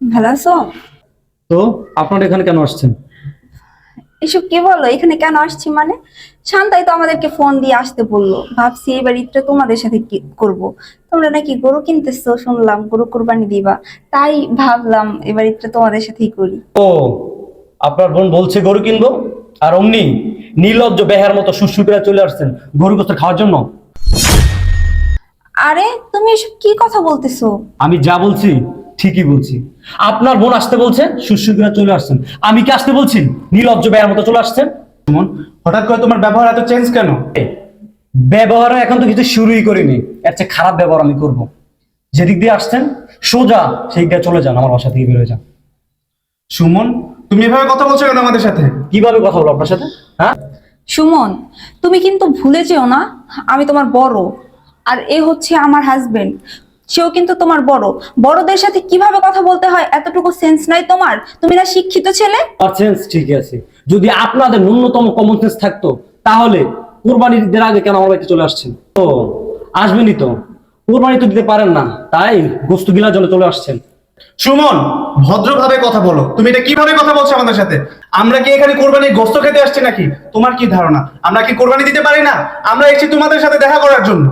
ভালো আছো? তো আপনারা এখানে কেন আসছেন? এসব কি বলো? এখানে কেন আসছি মানে? শান্তাই তো আমাদেরকে ফোন দিয়ে আসতে বলল। ভাবছি এবার ঈদটা তোমাদের সাথে কি করব? তোমরা নাকি গরু কিনতেছো? শুনলাম গরু কোরবানি দিবা। তাই ভাবলাম এবার ঈদটা তোমাদের সাথেই করি। ও আপনার বোন বলছে গরু কিনবো? আর অমনি নির্লজ্জ বেহার মতো করে চলে আসছেন গরু গোস্ত খাওয়ার জন্য। আরে তুমি এসব কি কথা বলতেছো? আমি যা বলছি ঠিকই বলছি। আপনার বোন আসতে বলছে সুশ্রু করে চলে আসছেন। আমি কি আসতে বলছি? নির্লজ্জ বেহার মতো চলে আসছেন। সুমন হঠাৎ করে তোমার ব্যবহার এত চেঞ্জ কেন? ব্যবহার এখন তো কিছু শুরুই করিনি। এর চেয়ে খারাপ ব্যবহার আমি করব। যেদিক দিয়ে আসছেন সোজা সেই দিয়ে চলে যান আমার বাসা থেকে বেরোয় যান। সুমন তুমি এভাবে কথা বলছো কেন আমাদের সাথে? কীভাবে কথা বলো আপনার সাথে? হ্যাঁ? সুমন তুমি কিন্তু ভুলে যেও না আমি তোমার বড়। আর এ হচ্ছে আমার হাজবেন্ড সেও কিন্তু তোমার বড়। বড়দের সাথে কীভাবে কথা বলতে হয় এতটুকু সেন্স নাই তোমার? তুমি না শিক্ষিত ছেলে? পার্সেন্স ঠিকই আছে। যদি আপনাদের ন্যূনতম কমন সেন্স থাকতো তাহলে কোরবানির ঈদের আগে কেন আমার বাড়িতে চলে আসছেন? তো আসবেনই তো। কোরবানি তো দিতে পারেন না তাই গোস্ত গিলার জন্য চলে আসছেন। সুমন ভদ্রভাবে কথা বলো। তুমি এটা কীভাবে কথা বলছো আমাদের সাথে? আমরা কি এখানে কোরবানির গোস্ত খেতে আসছি নাকি? তোমার কি ধারণা? আমরা কি কোরবানি দিতে পারি না? আমরা এসেছি তোমাদের সাথে দেখা করার জন্য।